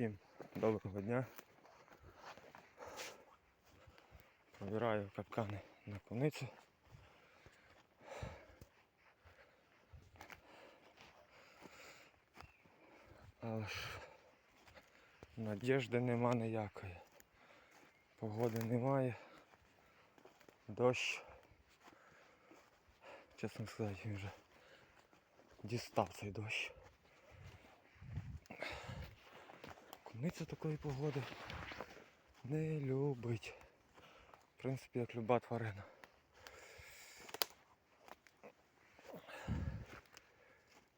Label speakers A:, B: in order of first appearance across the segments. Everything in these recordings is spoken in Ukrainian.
A: Всім доброго дня. Провіраю капкани на куницю. Але ж надіжди нема ніякої. Погоди немає. Дощ. Чесно сказати, він вже дістав цей дощ. Куниця такої погоди не любить. В принципі, як люба тварина.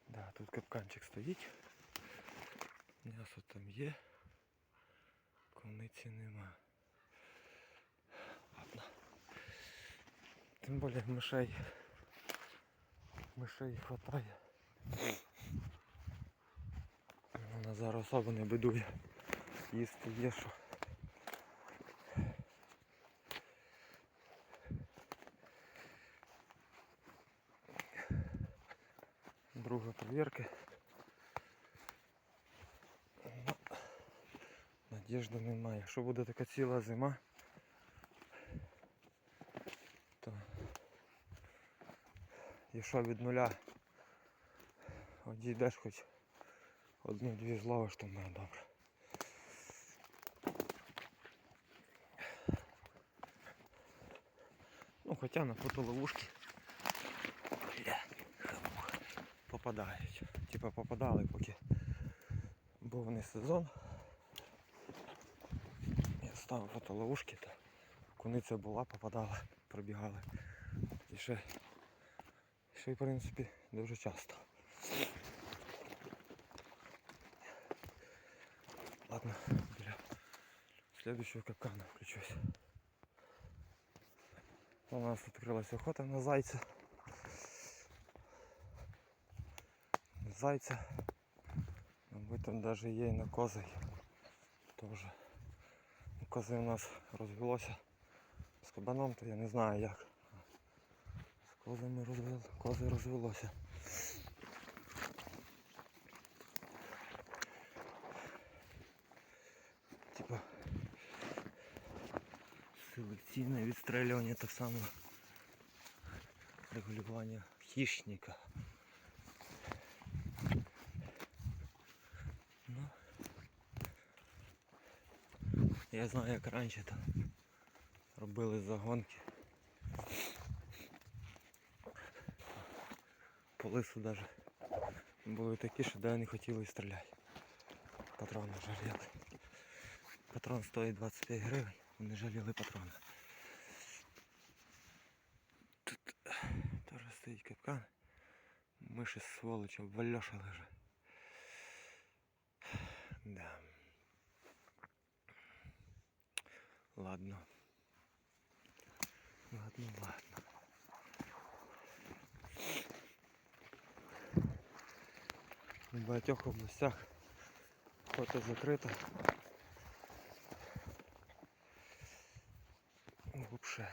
A: Да, тут капканчик стоїть. М'ясо там є. Куниці нема. Ладно. Тим більше мишей. Мишей хватає. Вона зараз особо не бедує. Їсти є що. Друга перевірка. Ну, Надіжди немає. Якщо буде така ціла зима, то якщо від нуля одійдеш хоч одну-дві зловиш, то буде добре. Хоча на фотоловушки попадають. Типа попадали, поки був не сезон. Я ставив фотоловушки, то куниця була, попадала, пробігали. І ще, ще в принципі дуже часто. Ладно, біля следующего капкана включусь. У нас открылась охота на зайця. Зайця. Мабуть там даже є і на козий. Тоже. Кози у нас розвелося з кабаном, то я не знаю як. З козами розвел... кози розвелося. Типа селекційне відстрелювання так само регулювання хищника. Ну, я знаю як раніше там робили загонки. По лису даже були такі, що де не хотіли стріляти. Патрони жаліли. Патрон стоїть 25 гривень, вони жаліли патрони. Тут теж стоїть капкан. Миші сволочь обвальоша лежить. Да. Ладно. Ладно, ладно. В багатьох областях фото закрита. Глубше.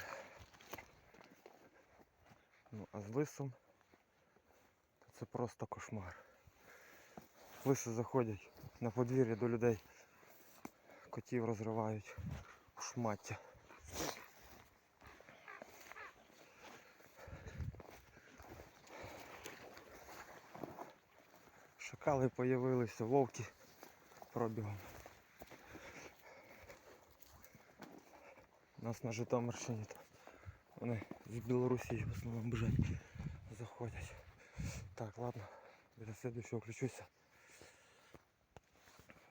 A: Ну, а з лисом це просто кошмар. Лиси заходять на подвір'я до людей, котів розривають у шмаття. Шакали появилися, вовки пробігом. Нас на Житомирщині то вони з Білорусі в основному біжать, заходять. Так, ладно, біля следующего включуся.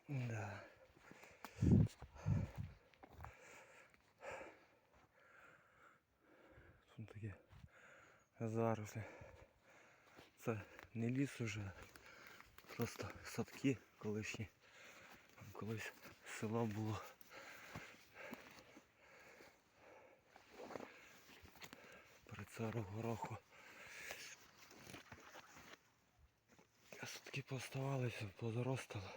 A: Да. Тут такі зарослі. Це не ліс уже, просто садки колишні. Колись село було. Цару гороху. А Садки поставалися, позаростало.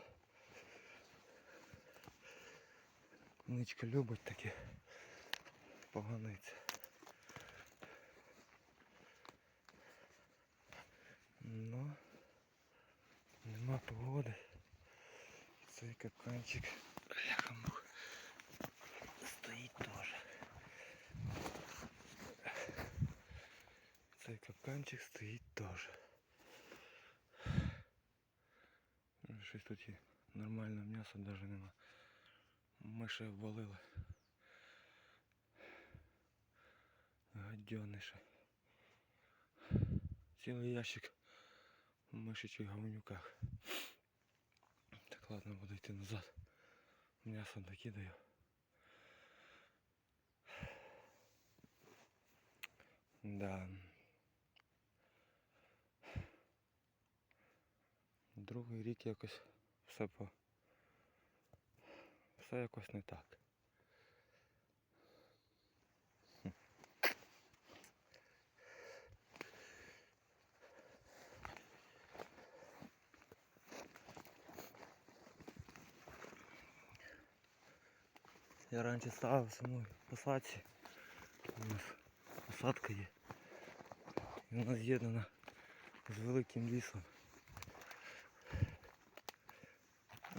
A: Ничка любить такі поганиці. Ну, нема погоди. Цей капканчик. Бляха-муха. Цей капканчик стоїть теж. Ну, Щось тут є нормальне м'ясо навіть нема. Миші обвалили. Гадьонише. Цілий ящик в мишичих говнюках. Так ладно, буду йти назад. М'ясо докидаю. Да. Другий рік якось все по. Все якось не так. Я раніше ставив в посадці. У нас посадка є. І вона з'єднана з великим лісом.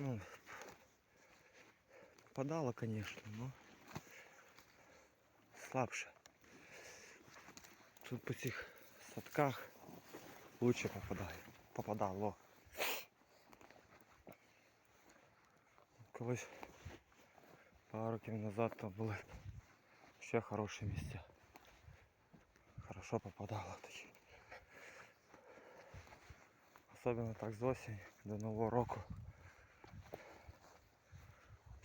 A: Ну, попадало, конечно, но слабше. Тут по цих садках лучше попадає. Попадало. Колись пару років назад там були ще хороші місця. Хорошо попадало такі. Особенно так з осені до Нового року.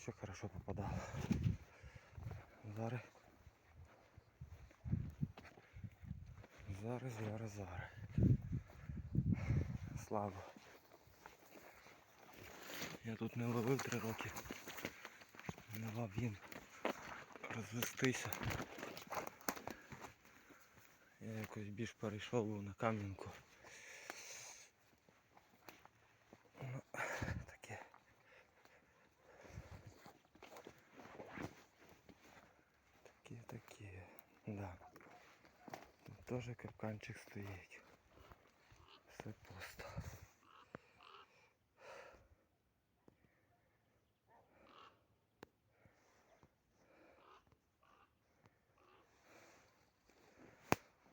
A: Ще хорошо попадало. Зараз. Зараз, зараз, зараз. Слабо. Я тут не ловив три роки. Не лав він розвестися. Я якось більш перейшов на кам'янку. Ну, таке. Таке, таке. Да. Тут теж капканчик стоїть. Все пусто.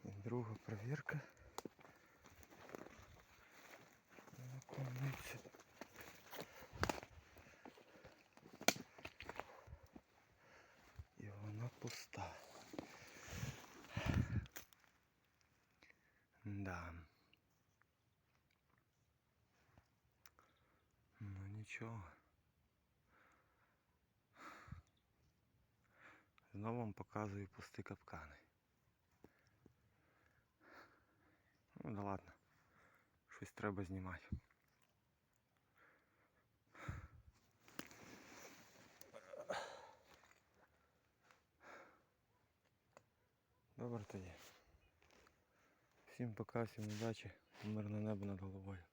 A: І друга перевірка. Виконується. І вона пуста. Да. Ну нічого. Знову вам показую пусті капкани. Ну да ладно. Щось треба знімати. Добре тоді. Всім пока, всім удачі, мирне небо над головою.